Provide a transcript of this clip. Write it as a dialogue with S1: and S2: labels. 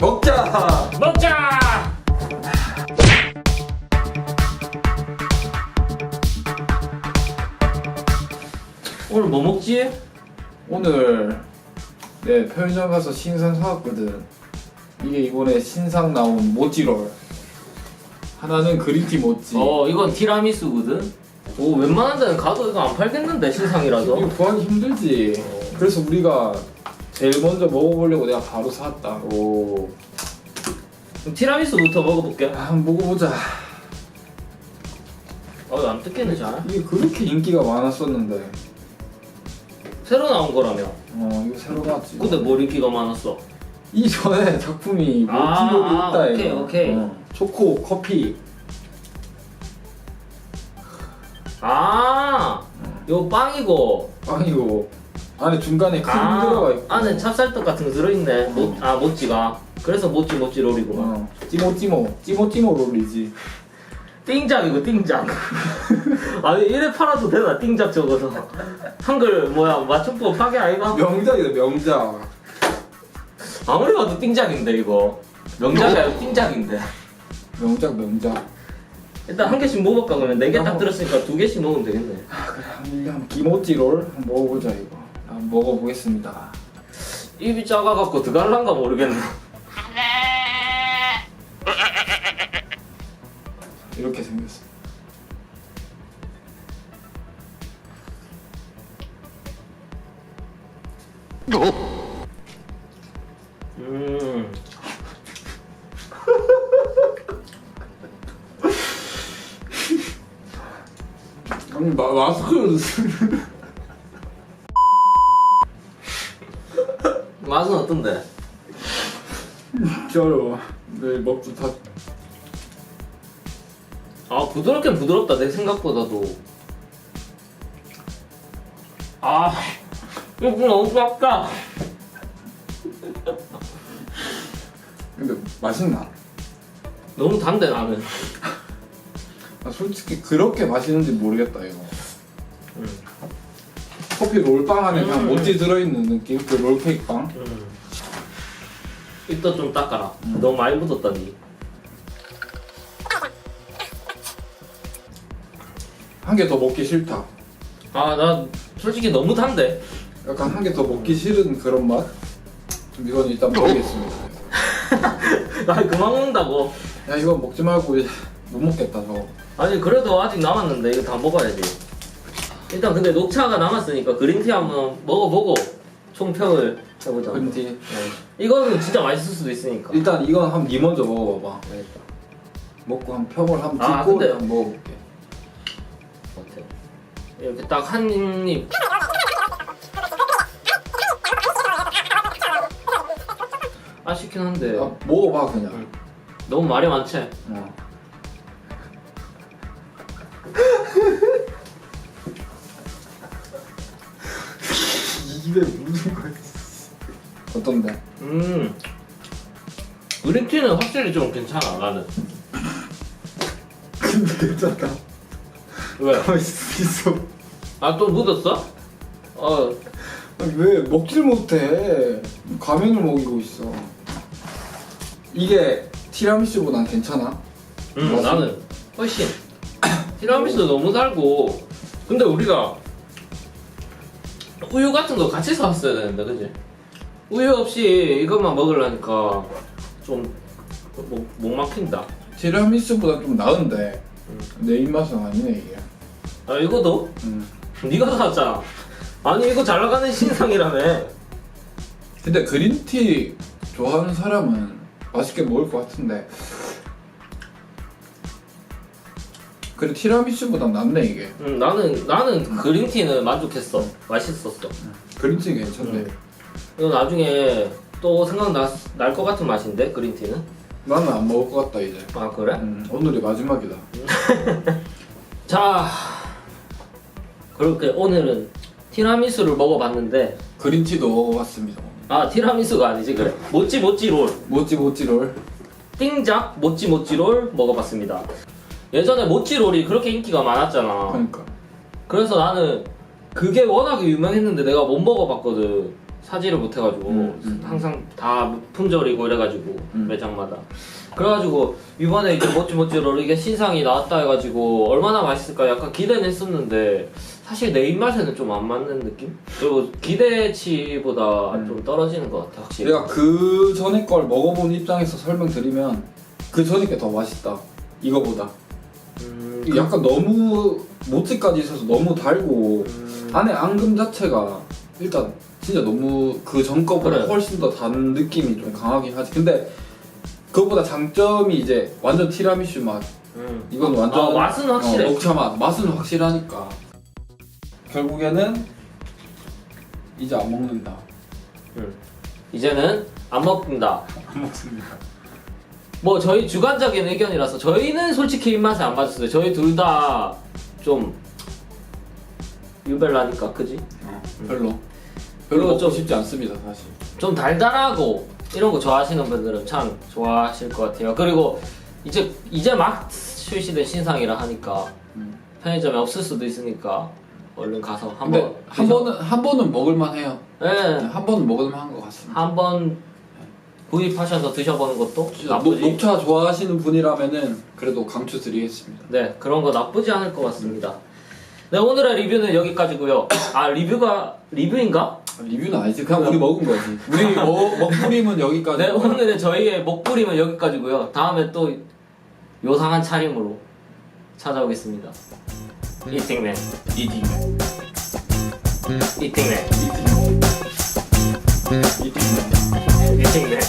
S1: 먹자.
S2: 먹자! 오늘 뭐 먹지?
S1: 오늘 네 편의점 가서 신상 사왔거든. 이게 이번에 신상 나온 모찌롤. 하나는 그린티 모찌.
S2: 어 이건 티라미수거든. 오 웬만한 데는 가도 이거 안 팔겠는데 신상이라서.
S1: 이거 구하기 힘들지. 그래서 우리가 제일 먼저 먹어보려고 내가 바로 샀다.
S2: 오. 그럼 티라미수부터 먹어볼게.
S1: 아, 한번 먹어보자.
S2: 어안 뜯기네 잘.
S1: 이게 그렇게 인기가 많았었는데.
S2: 새로 나온 거라며.
S1: 어, 이거 새로 나왔지.
S2: 근데 뭘 인기가 많았어?
S1: 이전에 작품이
S2: 아,
S1: 모찌롤이
S2: 아,
S1: 있다
S2: 오케이,
S1: 이거.
S2: 오케이.
S1: 어, 초코, 커피.
S2: 아, 요 빵이고.
S1: 빵이고 안에 중간에 크림
S2: 아,
S1: 들어가 있고.
S2: 안에 찹쌀떡 같은 거 들어있네. 모, 아 모찌가. 그래서 모찌 모찌 롤이구나.
S1: 어, 찌모찌모, 찌모찌모 롤이지.
S2: 띵작이고 띵작. 아니 이래 팔아도 되나 띵작 적어서. 한글 뭐야 맞춤법 파괴 아이가?
S1: 명작이다 명작.
S2: 아무리 봐도 띵작인데 이거. 명작이 아니고 띵작인데.
S1: 명작 명작.
S2: 일단 한 개씩 먹어볼까 그러면 네 개딱
S1: 어.
S2: 들었으니까 두 개씩 먹으면 되겠네.
S1: 아 그래 한번 한번 기모찌 롤 한번 먹어보자 이거. 한번 먹어보겠습니다.
S2: 입이 작아갖고 들어갈란가 모르겠네.
S1: 이렇게 생겼어. 아니 마, 마스크를 쓰.
S2: 맛은 어떤데?
S1: 진짜 어려워. 네 먹주 다.
S2: 아 부드럽긴 부드럽다 내 생각보다도 아 이거 너무 작다
S1: 근데 맛있나?
S2: 너무 단데 나는
S1: 나 솔직히 그렇게 맛있는지 모르겠다 이거.
S2: 음.
S1: 커피 롤빵 안에 그냥
S2: 음.
S1: 모찌 들어있는 느낌? 그 롤케이크 빵?
S2: 음. 입도 좀 닦아라
S1: 음.
S2: 너무 많이 묻었다니
S1: 한 개 더 먹기 싫다.
S2: 아 나 솔직히 너무 단데
S1: 약간 한 개 더 먹기 싫은 그런 맛? 이건 일단 먹겠습니다.
S2: 나 그만 먹는다고
S1: 야 이거 먹지 말고 이제 못 먹겠다 저거.
S2: 아니 그래도 아직 남았는데 이거 다 먹어야지 일단 근데 녹차가 남았으니까 그린티 한번 먹어보고 총평을 해보자
S1: 그린티.
S2: 네. 이거는 진짜 맛있을 수도 있으니까
S1: 일단 이건 한번 니 먼저 먹어봐봐.
S2: 알겠다.
S1: 먹고 한 평을 한번
S2: 아,
S1: 찍고
S2: 근데-
S1: 한번 먹어볼게.
S2: 같아. 이렇게 딱 한 입. 아쉽긴 한데
S1: 아, 먹어봐 그냥.
S2: 너무 말이 많지.
S1: 어. 입에 묻은 거 있어. 어떤데?
S2: 음. 그린티는 확실히 좀 괜찮아 나는.
S1: 근데 괜찮다.
S2: 왜?
S1: 가만히 있어.
S2: 아 또 묻었어? 어.
S1: 아니, 왜 먹질 못해? 가면을 먹이고 있어. 이게 티라미수보단 괜찮아?
S2: 음,
S1: 맛은?
S2: 나는 훨씬. 티라미수도 너무 달고. 근데 우리가 우유 같은 거 같이 사왔어야 되는데, 그지? 우유 없이 이것만 먹으려니까 좀 목, 목 막힌다.
S1: 티라미수보다 좀 나은데
S2: 음.
S1: 내 입맛은 아니네 이게.
S2: 아 이거도?
S1: 음.
S2: 네가 사자. 아니 이거 잘 나가는 신상이라며.
S1: 근데 그린티 좋아하는 사람은 맛있게 먹을 것 같은데. 그래 티라미수보다 낫네 이게.
S2: 음, 나는 나는 그린티는 만족했어. 맛있었어.
S1: 그린티 괜찮네.
S2: 음. 이거 나중에 또 생각날 것 같은 맛인데 그린티는?
S1: 나는 안 먹을 것 같다 이제.
S2: 아 그래?
S1: 음, 오늘이 마지막이다.
S2: 자 그렇게 오늘은 티라미수를 먹어봤는데
S1: 그린티도 먹어봤습니다.
S2: 아 티라미수가 아니지 그래 모찌 모찌 롤
S1: 모찌 모찌 롤.
S2: 띵작 모찌 모찌 롤 먹어봤습니다 예전에 모찌롤이 그렇게 인기가 많았잖아.
S1: 그러니까
S2: 그래서 나는 그게 워낙에 유명했는데 내가 못 먹어봤거든. 사지를 못해가지고
S1: 음, 음.
S2: 항상 다 품절이고 이래가지고
S1: 음.
S2: 매장마다. 그래가지고 이번에 이제 모찌 모찌롤 이게 신상이 나왔다 해가지고 얼마나 맛있을까 약간 기대는 했었는데 사실 내 입맛에는 좀 안 맞는 느낌? 그리고 기대치보다
S1: 음.
S2: 좀 떨어지는 것 같아 확실히.
S1: 내가 그 전에 걸 먹어본 입장에서 설명드리면 그 전에 게 더 맛있다 이거보다
S2: 음,
S1: 이게 약간 너무 모찌까지 있어서 너무 달고
S2: 음,
S1: 안에 앙금 자체가 일단 진짜 너무 그 전 거보다
S2: 그래.
S1: 훨씬 더단 느낌이 좀 강하긴 하지 근데 그거보다 장점이 이제 완전 티라미슈 맛
S2: 음.
S1: 이건 완전
S2: 아, 맛은 확실해.
S1: 어, 녹차 맛 맛은 확실하니까 결국에는 이제 안 먹는다
S2: 음. 이제는 안 먹는다.
S1: 안 먹습니다
S2: 뭐 저희 주관적인 의견이라서 저희는 솔직히 입맛에 안 맞았어요. 저희 둘 다 좀 유별나니까 그지?
S1: 어,
S2: 음.
S1: 별로
S2: 그리고
S1: 별로 먹고
S2: 좀-
S1: 싶지 않습니다 사실
S2: 좀 달달하고 이런 거 좋아하시는 분들은 참 좋아하실 것 같아요. 그리고 이제 이제 막 출시된 신상이라 하니까
S1: 음.
S2: 편의점에 없을 수도 있으니까 얼른 가서
S1: 근데
S2: 한번
S1: 한 번은 한 번은 먹을만 해요
S2: 네,
S1: 한 번은 먹을만 한 것 같습니다
S2: 한번 구입하셔서 드셔보는 것도
S1: 녹,
S2: 나쁘지
S1: 녹 차 좋아하시는 분이라면은 그래도 강추 드리겠습니다
S2: 네, 그런 거 나쁘지 않을 것 같습니다. 네, 오늘의 리뷰는 여기까지고요. 아, 리뷰가 리뷰인가?
S1: 리뷰는 아니지 그냥 우리 먹은 거지 우리 먹, 먹부림은 여기까지
S2: 네, 오늘의 저희의 먹부림은 여기까지고요. 다음에 또 요상한 차림으로 찾아오겠습니다. 이팅맨,
S1: 이팅
S2: 이팅맨,
S1: 이팅 이팅
S2: 이팅맨.